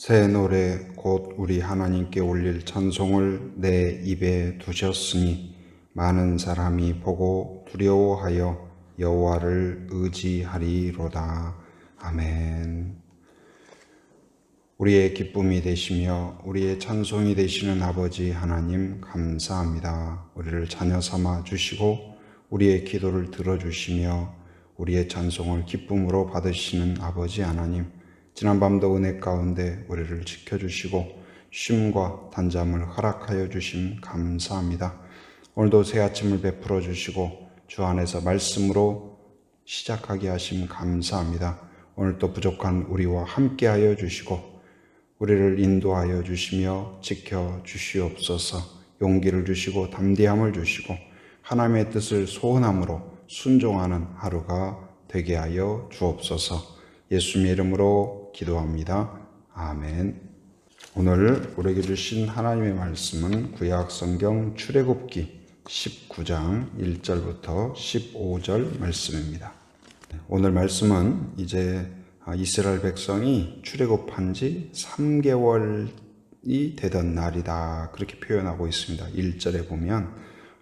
새 노래 곧 우리 하나님께 올릴 찬송을 내 입에 두셨으니 많은 사람이 보고 두려워하여 여호와를 의지하리로다. 아멘. 우리의 기쁨이 되시며 우리의 찬송이 되시는 아버지 하나님 감사합니다. 우리를 자녀 삼아 주시고 우리의 기도를 들어 주시며 우리의 찬송을 기쁨으로 받으시는 아버지 하나님 지난밤도 은혜 가운데 우리를 지켜주시고 쉼과 단잠을 허락하여 주심 감사합니다. 오늘도 새 아침을 베풀어 주시고 주 안에서 말씀으로 시작하게 하심 감사합니다. 오늘 또 부족한 우리와 함께하여 주시고 우리를 인도하여 주시며 지켜 주시옵소서 용기를 주시고 담대함을 주시고 하나님의 뜻을 소원함으로 순종하는 하루가 되게 하여 주옵소서 예수님의 이름으로 기도합니다. 아멘. 오늘 우리에게 주신 하나님의 말씀은 구약 성경 출애굽기 19장 1절부터 15절 말씀입니다. 오늘 말씀은 이제 이스라엘 백성이 출애굽한 지 3개월이 되던 날이다. 그렇게 표현하고 있습니다. 1절에 보면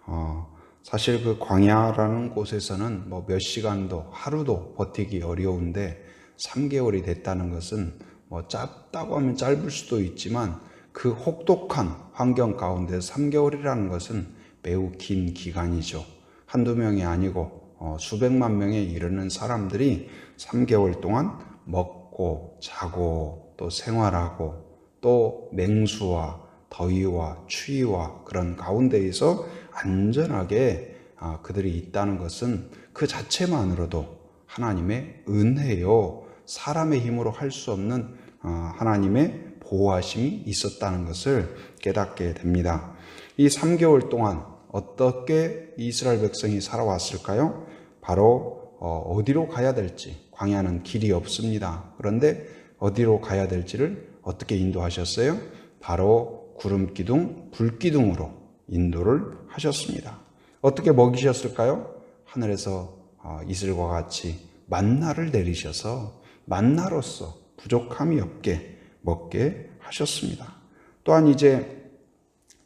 어, 사실 그 광야라는 곳에서는 뭐 몇 시간도 하루도 버티기 어려운데 3개월이 됐다는 것은 뭐 짧다고 하면 짧을 수도 있지만 그 혹독한 환경 가운데 3개월이라는 것은 매우 긴 기간이죠. 한두 명이 아니고 어, 수백만 명에 이르는 사람들이 3개월 동안 먹고 자고 또 생활하고 또 맹수와 더위와 추위와 그런 가운데에서 안전하게 아, 그들이 있다는 것은 그 자체만으로도 하나님의 은혜요. 사람의 힘으로 할 수 없는 아, 하나님의 보호하심이 있었다는 것을 깨닫게 됩니다. 이 3개월 동안 어떻게 이스라엘 백성이 살아왔을까요? 바로 어, 어디로 가야 될지 광야는 길이 없습니다. 그런데 어디로 가야 될지를 어떻게 인도하셨어요? 바로 구름 기둥, 불 기둥으로 인도를 하셨습니다. 어떻게 먹이셨을까요? 하늘에서 어, 이슬과 같이 만나를 내리셔서 만나로서 부족함이 없게 먹게 하셨습니다. 또한 이제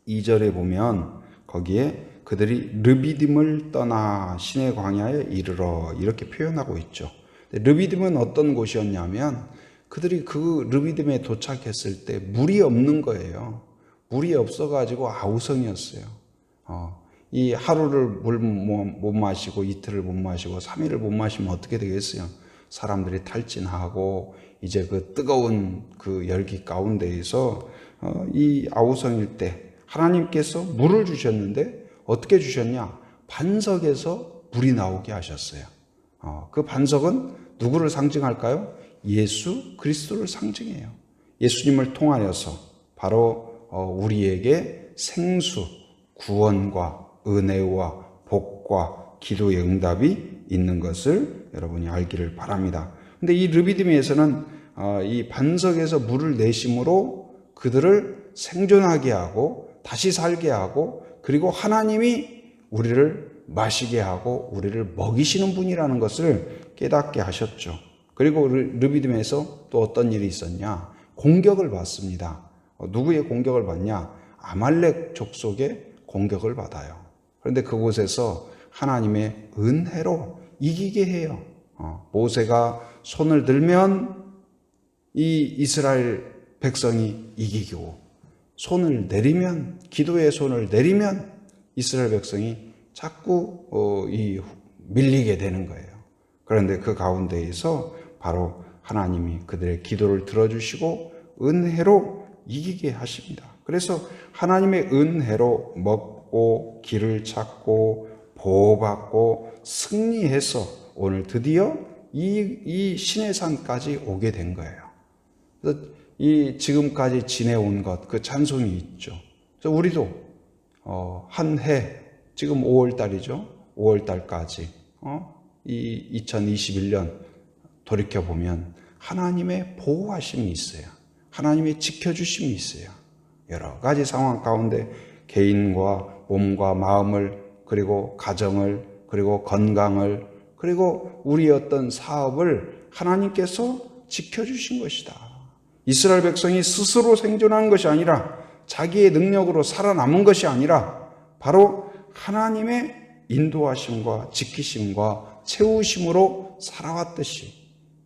2절에 보면 거기에 그들이 르비딤을 떠나 신의 광야에 이르러 이렇게 표현하고 있죠. 르비딤은 어떤 곳이었냐면 그들이 그 르비딤에 도착했을 때 물이 없는 거예요. 물이 없어가지고 아우성이었어요. 어, 이 하루를 물 못 마시고 이틀을 못 마시고 3일을 못 마시면 어떻게 되겠어요? 사람들이 탈진하고 이제 그 뜨거운 그 열기 가운데에서 어, 이 아우성일 때 하나님께서 물을 주셨는데 어떻게 주셨냐? 반석에서 물이 나오게 하셨어요. 어, 그 반석은 누구를 상징할까요? 예수 그리스도를 상징해요. 예수님을 통하여서 바로 어, 우리에게 생수, 구원과 은혜와 복과 기도의 응답이 있는 것을 여러분이 알기를 바랍니다. 근데 이 르비딤에서는 어, 이 반석에서 물을 내심으로 그들을 생존하게 하고 다시 살게 하고 그리고 하나님이 우리를 마시게 하고 우리를 먹이시는 분이라는 것을 깨닫게 하셨죠. 그리고 르비딤에서 또 어떤 일이 있었냐? 공격을 받습니다. 어, 누구의 공격을 받냐? 아말렉 족속의 공격을 받아요. 그런데 그곳에서 하나님의 은혜로 이기게 해요. 어, 모세가 손을 들면 이 이스라엘 백성이 이기고 손을 내리면 기도의 손을 내리면 이스라엘 백성이 자꾸 어, 이 밀리게 되는 거예요. 그런데 그 가운데에서 바로 하나님이 그들의 기도를 들어주시고 은혜로 이기게 하십니다. 그래서 하나님의 은혜로 먹고 길을 찾고 보호받고 승리해서 오늘 드디어 이, 이 신의 산까지 오게 된 거예요. 그래서 이 지금까지 지내온 것, 그 찬송이 있죠. 그래서 우리도 어, 한 해, 지금 5월 달이죠. 5월 달까지 어? 이 2021년 돌이켜 보면 하나님의 보호하심이 있어요. 하나님의 지켜주심이 있어요. 여러 가지 상황 가운데 개인과 몸과 마음을 그리고 가정을 그리고 건강을 그리고 우리 어떤 사업을 하나님께서 지켜주신 것이다. 이스라엘 백성이 스스로 생존한 것이 아니라 자기의 능력으로 살아남은 것이 아니라 바로 하나님의 인도하심과 지키심과 채우심으로 살아왔듯이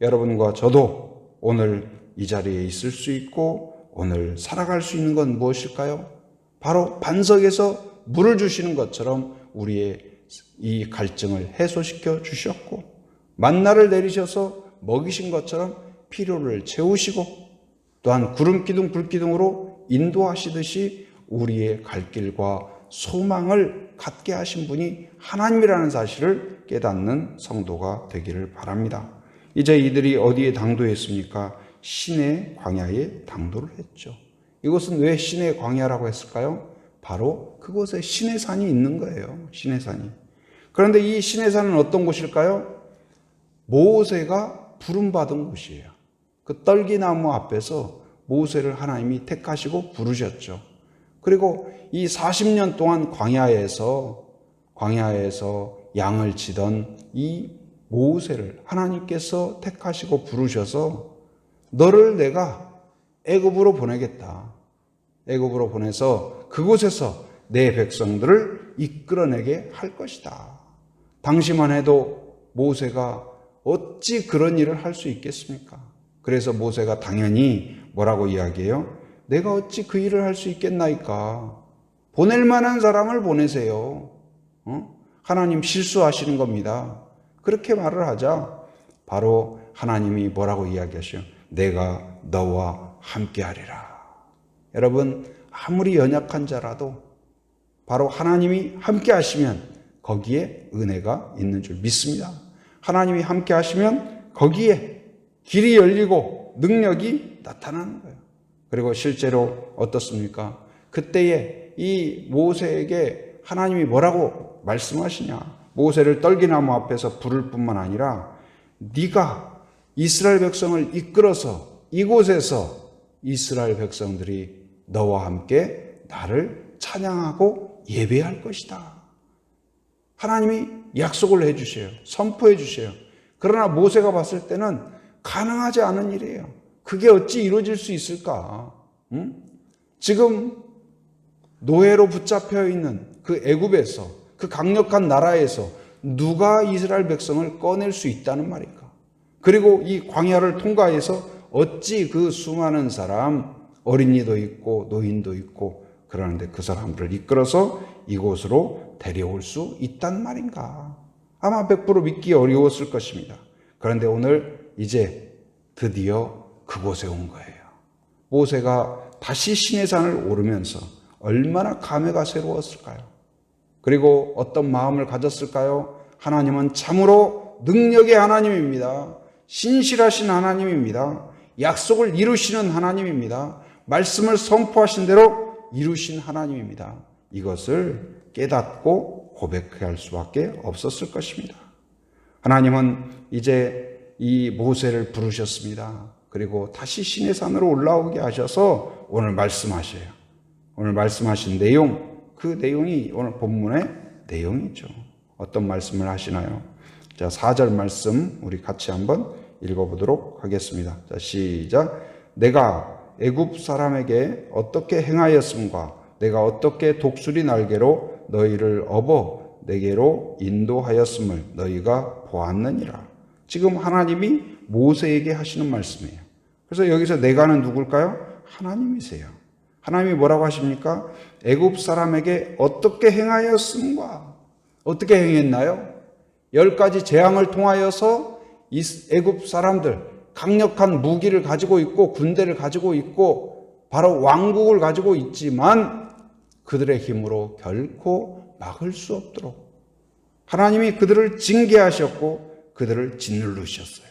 여러분과 저도 오늘 이 자리에 있을 수 있고 오늘 살아갈 수 있는 건 무엇일까요? 바로 반석에서 물을 주시는 것처럼 우리의 이 갈증을 해소시켜 주셨고 만나를 내리셔서 먹이신 것처럼 필요를 채우시고 또한 구름 기둥 불 기둥으로 인도하시듯이 우리의 갈 길과 소망을 갖게 하신 분이 하나님이라는 사실을 깨닫는 성도가 되기를 바랍니다. 이제 이들이 어디에 당도했습니까? 신의 광야에 당도를 했죠. 이곳은 왜 신의 광야라고 했을까요? 바로 그곳에 신의 산이 있는 거예요. 신의 산이. 그런데 이 신의 산은 어떤 곳일까요? 모세가 부름받은 곳이에요. 그 떨기나무 앞에서 모세를 하나님이 택하시고 부르셨죠. 그리고 이 40년 동안 광야에서 광야에서 양을 치던 이 모세를 하나님께서 택하시고 부르셔서 너를 내가 애굽으로 보내겠다. 애굽으로 보내서 그곳에서 내 백성들을 이끌어내게 할 것이다. 당시만 해도 모세가 어찌 그런 일을 할 수 있겠습니까? 그래서 모세가 당연히 뭐라고 이야기해요? 내가 어찌 그 일을 할 수 있겠나이까? 보낼 만한 사람을 보내세요. 어? 하나님 실수하시는 겁니다. 그렇게 말을 하자 바로 하나님이 뭐라고 이야기하셔요? 내가 너와 함께하리라. 여러분 아무리 연약한 자라도 바로 하나님이 함께 하시면 거기에 은혜가 있는 줄 믿습니다. 하나님이 함께 하시면 거기에 길이 열리고 능력이 나타나는 거예요. 그리고 실제로 어떻습니까? 그때에 이 모세에게 하나님이 뭐라고 말씀하시냐? 모세를 떨기나무 앞에서 부를 뿐만 아니라 네가 이스라엘 백성을 이끌어서 이곳에서 이스라엘 백성들이 너와 함께 나를 찬양하고 예배할 것이다. 하나님이 약속을 해 주셔요. 선포해 주셔요. 그러나 모세가 봤을 때는 가능하지 않은 일이에요. 그게 어찌 이루어질 수 있을까? 응? 지금 노예로 붙잡혀 있는 그 애굽에서 그 강력한 나라에서 누가 이스라엘 백성을 꺼낼 수 있다는 말일까? 그리고 이 광야를 통과해서 어찌 그 수많은 사람 어린이도 있고 노인도 있고 그러는데 그 사람들을 이끌어서 이곳으로 데려올 수 있단 말인가? 아마 100% 믿기 어려웠을 것입니다. 그런데 오늘 이제 드디어 그곳에 온 거예요. 모세가 다시 신의 산을 오르면서 얼마나 감회가 새로웠을까요? 그리고 어떤 마음을 가졌을까요? 하나님은 참으로 능력의 하나님입니다. 신실하신 하나님입니다. 약속을 이루시는 하나님입니다. 말씀을 선포하신 대로 이루신 하나님입니다. 이것을 깨닫고 고백할 수밖에 없었을 것입니다. 하나님은 이제 이 모세를 부르셨습니다. 그리고 다시 신의 산으로 올라오게 하셔서 오늘 말씀하셔요. 오늘 말씀하신 내용, 그 내용이 오늘 본문의 내용이죠. 어떤 말씀을 하시나요? 자, 4절 말씀 우리 같이 한번 읽어보도록 하겠습니다. 자, 시작. 내가 애굽 사람에게 어떻게 행하였음과 내가 어떻게 독수리 날개로 너희를 업어 내게로 인도하였음을 너희가 보았느니라. 지금 하나님이 모세에게 하시는 말씀이에요. 그래서 여기서 내가는 누굴까요? 하나님이세요. 하나님이 뭐라고 하십니까? 애굽 사람에게 어떻게 행하였음과 어떻게 행했나요? 열 가지 재앙을 통하여서 애굽 사람들 강력한 무기를 가지고 있고 군대를 가지고 있고 바로 왕국을 가지고 있지만 그들의 힘으로 결코 막을 수 없도록 하나님이 그들을 징계하셨고 그들을 짓누르셨어요.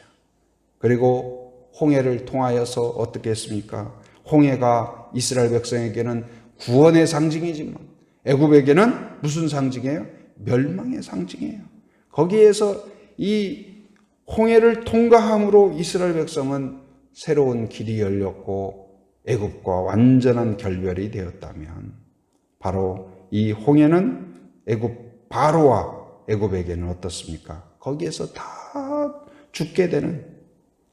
그리고 홍해를 통하여서 어떻게 했습니까? 홍해가 이스라엘 백성에게는 구원의 상징이지만 애굽에게는 무슨 상징이에요? 멸망의 상징이에요. 거기에서 이 홍해를 통과함으로 이스라엘 백성은 새로운 길이 열렸고 애굽과 완전한 결별이 되었다면 바로 이 홍해는 애굽 바로와 애굽에게는 어떻습니까? 거기에서 다 죽게 되는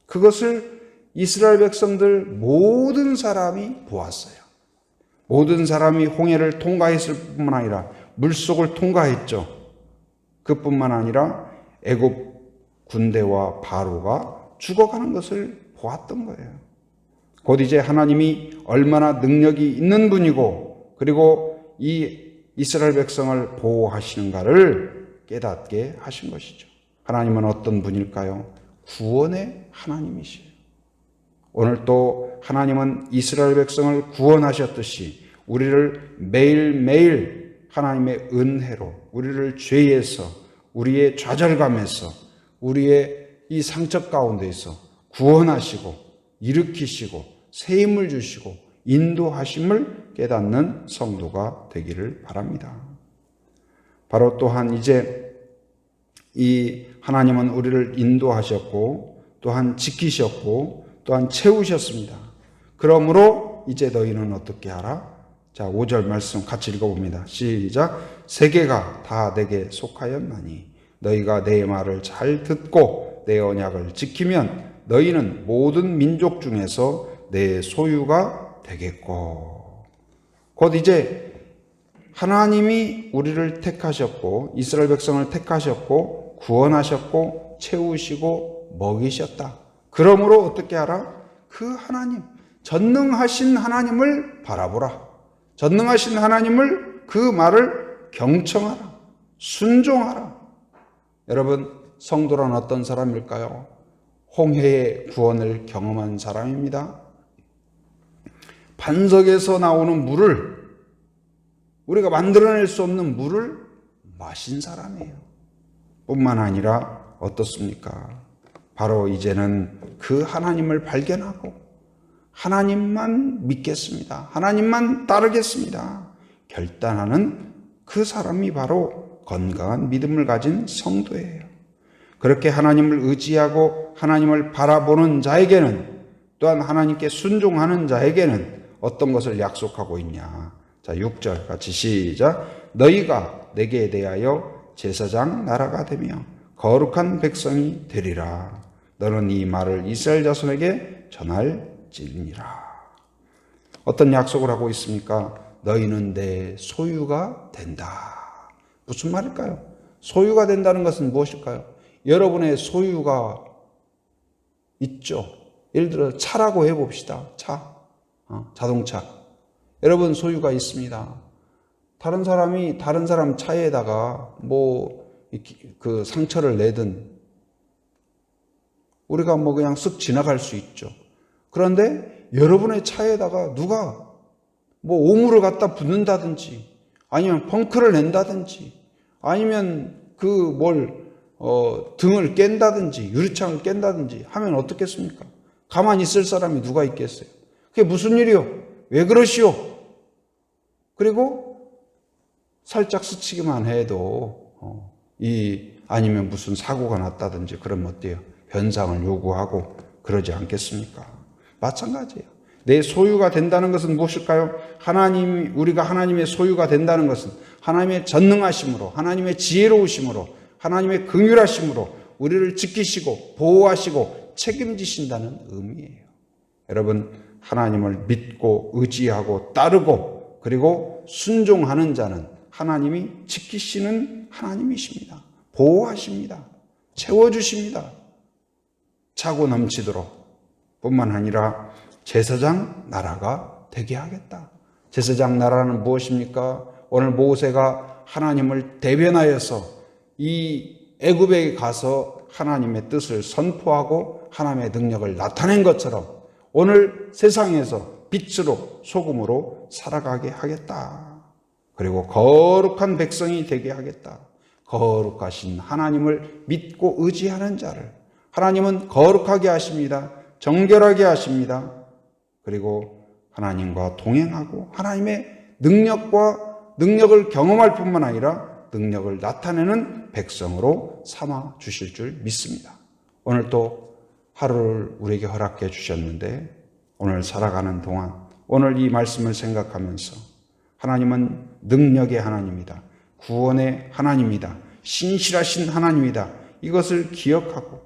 그것을 이스라엘 백성들 모든 사람이 보았어요. 모든 사람이 홍해를 통과했을 뿐만 아니라 물속을 통과했죠. 그뿐만 아니라 애굽 군대와 바로가 죽어가는 것을 보았던 거예요. 곧 이제 하나님이 얼마나 능력이 있는 분이고 그리고 이 이스라엘 백성을 보호하시는가를 깨닫게 하신 것이죠. 하나님은 어떤 분일까요? 구원의 하나님이시에요. 오늘 또 하나님은 이스라엘 백성을 구원하셨듯이 우리를 매일매일 하나님의 은혜로 우리를 죄에서 우리의 좌절감에서 우리의 이 상처 가운데에서 구원하시고 일으키시고 새 힘을 주시고 인도하심을 깨닫는 성도가 되기를 바랍니다. 바로 또한 이제 이 하나님은 우리를 인도하셨고 또한 지키셨고 또한 채우셨습니다. 그러므로 이제 너희는 어떻게 하라? 자, 5절 말씀 같이 읽어봅니다. 시작. 세계가 다 내게 속하였나니 너희가 내 말을 잘 듣고 내 언약을 지키면 너희는 모든 민족 중에서 내 소유가 되겠고. 곧 이제 하나님이 우리를 택하셨고 이스라엘 백성을 택하셨고 구원하셨고 채우시고 먹이셨다. 그러므로 어떻게 하라? 그 하나님, 전능하신 하나님을 바라보라. 전능하신 하나님을 그 말을 경청하라. 순종하라. 여러분, 성도란 어떤 사람일까요? 홍해의 구원을 경험한 사람입니다. 반석에서 나오는 물을 우리가 만들어낼 수 없는 물을 마신 사람이에요. 뿐만 아니라 어떻습니까? 바로 이제는 그 하나님을 발견하고 하나님만 믿겠습니다. 하나님만 따르겠습니다. 결단하는 그 사람이 바로 건강한 믿음을 가진 성도예요. 그렇게 하나님을 의지하고 하나님을 바라보는 자에게는 또한 하나님께 순종하는 자에게는 어떤 것을 약속하고 있냐. 자, 6절 같이 시작. 너희가 내게 대하여 제사장 나라가 되며 거룩한 백성이 되리라. 너는 이 말을 이스라엘 자손에게 전할지니라. 어떤 약속을 하고 있습니까? 너희는 내 소유가 된다. 무슨 말일까요? 소유가 된다는 것은 무엇일까요? 여러분의 소유가 있죠. 예를 들어 차라고 해봅시다. 차, 어, 자동차. 여러분 소유가 있습니다. 다른 사람이 다른 사람 차에다가 뭐 그 상처를 내든 우리가 뭐 그냥 쓱 지나갈 수 있죠. 그런데 여러분의 차에다가 누가 뭐 오물을 갖다 붓는다든지 아니면 펑크를 낸다든지 아니면 그 뭘 어, 등을 깬다든지 유리창을 깬다든지 하면 어떻겠습니까? 가만히 있을 사람이 누가 있겠어요? 그게 무슨 일이요? 왜 그러시오? 그리고 살짝 스치기만 해도 어, 이 아니면 무슨 사고가 났다든지 그러면 어때요? 변상을 요구하고 그러지 않겠습니까? 마찬가지예요. 내 소유가 된다는 것은 무엇일까요? 하나님 우리가 하나님의 소유가 된다는 것은 하나님의 전능하심으로 하나님의 지혜로우심으로 하나님의 긍휼하심으로 우리를 지키시고 보호하시고 책임지신다는 의미예요. 여러분 하나님을 믿고 의지하고 따르고 그리고 순종하는 자는 하나님이 지키시는 하나님이십니다. 보호하십니다. 채워주십니다. 차고 넘치도록 뿐만 아니라 제사장 나라가 되게 하겠다. 제사장 나라는 무엇입니까? 오늘 모세가 하나님을 대변하여서 이 애굽에 가서 하나님의 뜻을 선포하고 하나님의 능력을 나타낸 것처럼 오늘 세상에서 빛으로 소금으로 살아가게 하겠다. 그리고 거룩한 백성이 되게 하겠다. 거룩하신 하나님을 믿고 의지하는 자를 하나님은 거룩하게 하십니다. 정결하게 하십니다. 그리고 하나님과 동행하고 하나님의 능력과 능력을 경험할 뿐만 아니라 능력을 나타내는 백성으로 삼아 주실 줄 믿습니다. 오늘 또 하루를 우리에게 허락해 주셨는데 오늘 살아가는 동안 오늘 이 말씀을 생각하면서 하나님은 능력의 하나님이다. 구원의 하나님이다. 신실하신 하나님이다. 이것을 기억하고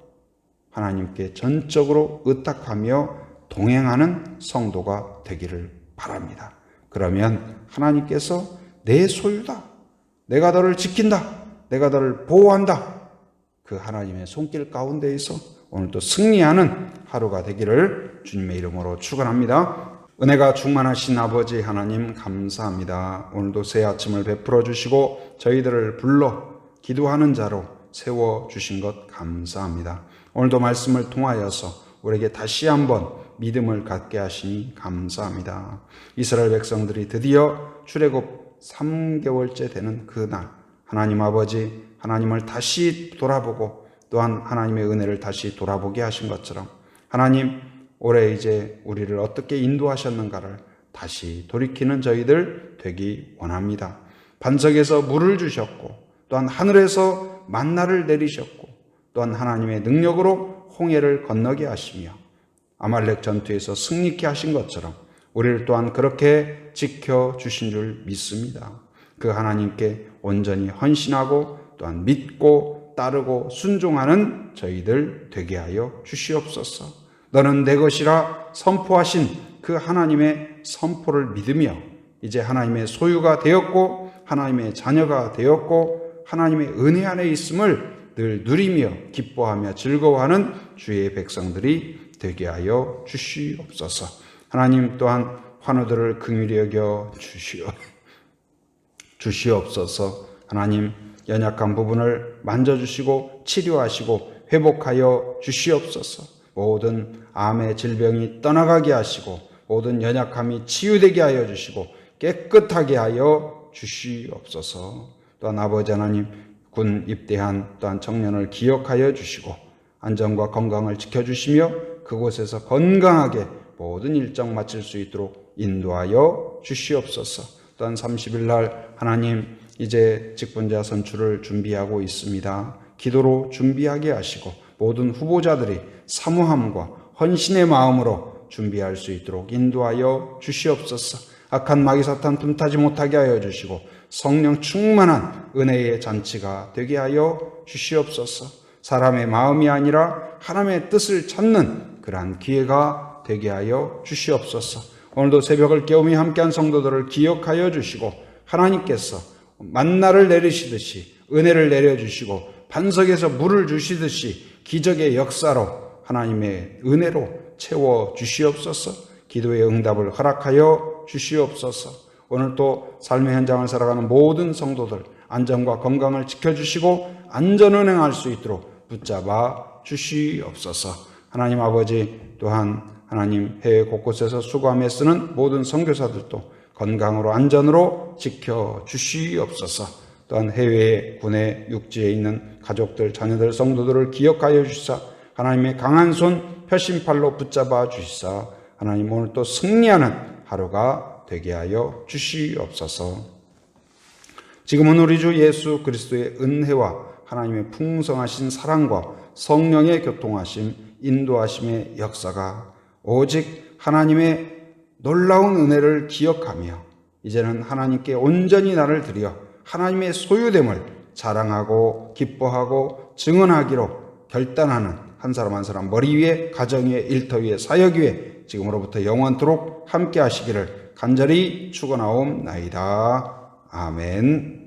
하나님께 전적으로 의탁하며 동행하는 성도가 되기를 바랍니다. 그러면 하나님께서 내 소유다. 내가 너를 지킨다. 내가 너를 보호한다. 그 하나님의 손길 가운데에서 오늘도 승리하는 하루가 되기를 주님의 이름으로 축원합니다. 은혜가 충만하신 아버지 하나님 감사합니다. 오늘도 새 아침을 베풀어 주시고 저희들을 불러 기도하는 자로 세워 주신 것 감사합니다. 오늘도 말씀을 통하여서 우리에게 다시 한번 믿음을 갖게 하시니 감사합니다. 이스라엘 백성들이 드디어 출애굽 3개월째 되는 그날 하나님 아버지 하나님을 다시 돌아보고 또한 하나님의 은혜를 다시 돌아보게 하신 것처럼 하나님 올해 이제 우리를 어떻게 인도하셨는가를 다시 돌이키는 저희들 되기 원합니다. 반석에서 물을 주셨고 또한 하늘에서 만나를 내리셨고 또한 하나님의 능력으로 홍해를 건너게 하시며 아말렉 전투에서 승리케 하신 것처럼 우리를 또한 그렇게 지켜 주신 줄 믿습니다. 그 하나님께 온전히 헌신하고 또한 믿고 따르고 순종하는 저희들 되게 하여 주시옵소서. 너는 내 것이라 선포하신 그 하나님의 선포를 믿으며 이제 하나님의 소유가 되었고 하나님의 자녀가 되었고 하나님의 은혜 안에 있음을 늘 누리며 기뻐하며 즐거워하는 주의 백성들이 되게 하여 주시옵소서. 하나님 또한 환우들을 긍휼히 여겨 주시오 주시옵소서. 하나님 연약한 부분을 만져주시고 치료하시고 회복하여 주시옵소서. 모든 암의 질병이 떠나가게 하시고 모든 연약함이 치유되게 하여 주시고 깨끗하게 하여 주시옵소서. 또한 아버지 하나님 군 입대한 또한 청년을 기억하여 주시고 안전과 건강을 지켜주시며 그곳에서 건강하게 모든 일정 마칠 수 있도록 인도하여 주시옵소서. 또한 30일 날 하나님 이제 직분자 선출을 준비하고 있습니다. 기도로 준비하게 하시고 모든 후보자들이 사모함과 헌신의 마음으로 준비할 수 있도록 인도하여 주시옵소서. 악한 마귀 사탄 틈타지 못하게 하여 주시고 성령 충만한 은혜의 잔치가 되게 하여 주시옵소서. 사람의 마음이 아니라 하나님의 뜻을 찾는 그러한 기회가 되게 하여 주시옵소서. 오늘도 새벽을 깨우며 함께한 성도들을 기억하여 주시고 하나님께서 만나를 내리시듯이 은혜를 내려주시고 반석에서 물을 주시듯이 기적의 역사로 하나님의 은혜로 채워 주시옵소서. 기도의 응답을 허락하여 주시옵소서. 오늘 또 삶의 현장을 살아가는 모든 성도들 안전과 건강을 지켜주시고 안전운행할 수 있도록 붙잡아 주시옵소서 하나님 아버지 또한 하나님 해외 곳곳에서 수고하며 쓰는 모든 선교사들도 건강으로 안전으로 지켜 주시옵소서. 또한 해외 군의 육지에 있는 가족들, 자녀들, 성도들을 기억하여 주시사 하나님의 강한 손 표심팔로 붙잡아 주시사 하나님 오늘 또 승리하는 하루가 되게 하여 주시옵소서. 지금은 우리 주 예수 그리스도의 은혜와 하나님의 풍성하신 사랑과 성령의 교통하심, 인도하심의 역사가 오직 하나님의 놀라운 은혜를 기억하며 이제는 하나님께 온전히 나를 드려 하나님의 소유됨을 자랑하고 기뻐하고 증언하기로 결단하는 한 사람 한 사람 머리 위에 가정 위에 일터 위에 사역 위에 지금으로부터 영원토록 함께 하시기를 간절히 축원하옵나이다. 아멘.